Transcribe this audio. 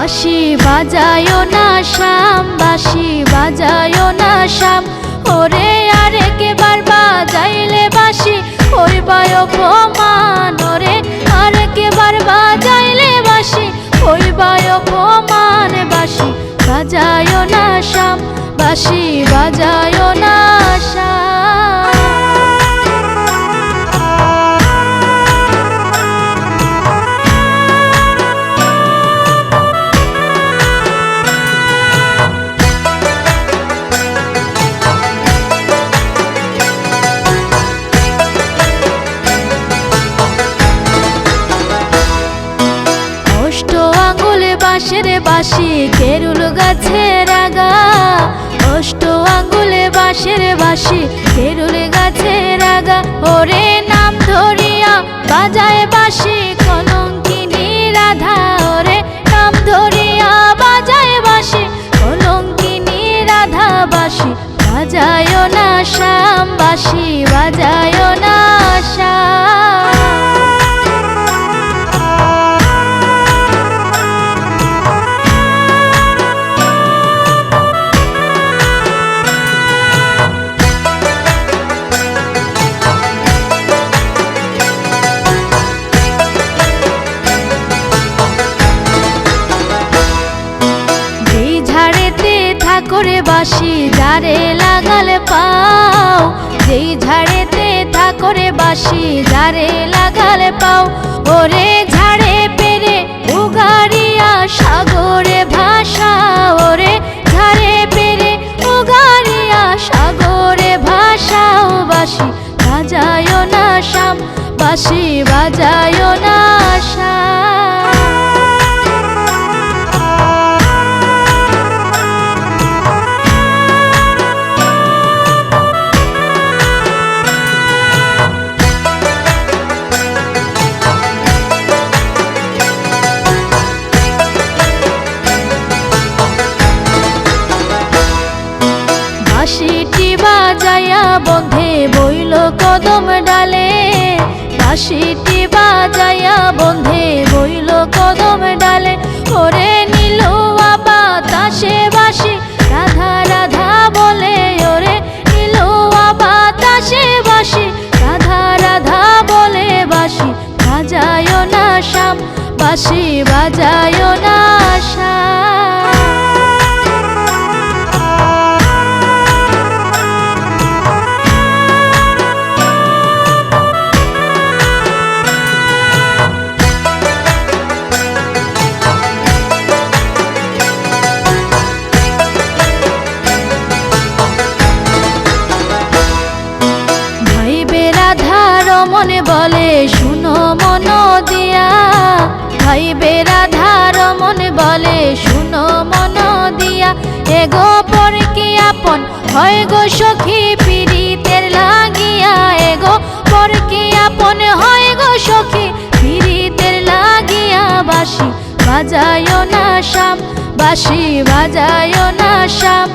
বাঁশি বাজায় না শাম বাঁশি বাজায় না শাম ওরে আরেক বার বাজাইলে বাঁশি ওই বায় অপমান। ওরে আরেক বার বাজাইলে বাঁশি ওই বায় অপমান। বাঁশি বাজায় না শাম বাঁশি বাজায় বাঁশি কেরুল গাছের আগা। অষ্ট আঙ্গুলে বাঁশের বাসি কেরুল গাছের আগা। ওরে নাম ধরিয়া বাজায় ঠাকুরে বাসি যারে লাগালে পাও। যেই ঝাড়েতে ঠাকুরে বাসি যারে লাগালে পাও। ওরে ঝাড়ে পেরে উগারিয়া সাগরে ভাষা ওরে ঝাড়ে পেরে উগারিয়া সাগরে ভাষাও বাসি বাজায় না শাম বাসি বাজায় না বাঁশিটি বাজায়া বন্ধে বইল কদম ডালে। বাঁশিটি বাজায়া বন্ধে বইল কদম ডালে। ওরে নীল বাতাসে বাসি, রাধা রাধা বলে, ওরে নীল বাতাসে বাসি, রাধা রাধা বলে বাসি, বাজায় না শাম, বাসি বাজায় না মনে বলে, শুনো মন দিয়া। ভাই বেরাধার মনে বলে, শুনো মন দিয়া। এগো পর কি আপন? হয় গো সখী পীড়িতের লাগিয়া। এগো পর কি আপন? হয় গো সখী পীড়িতের লাগিয়া। বাসি বাজায় না শাম বাসি বাজায় না শাম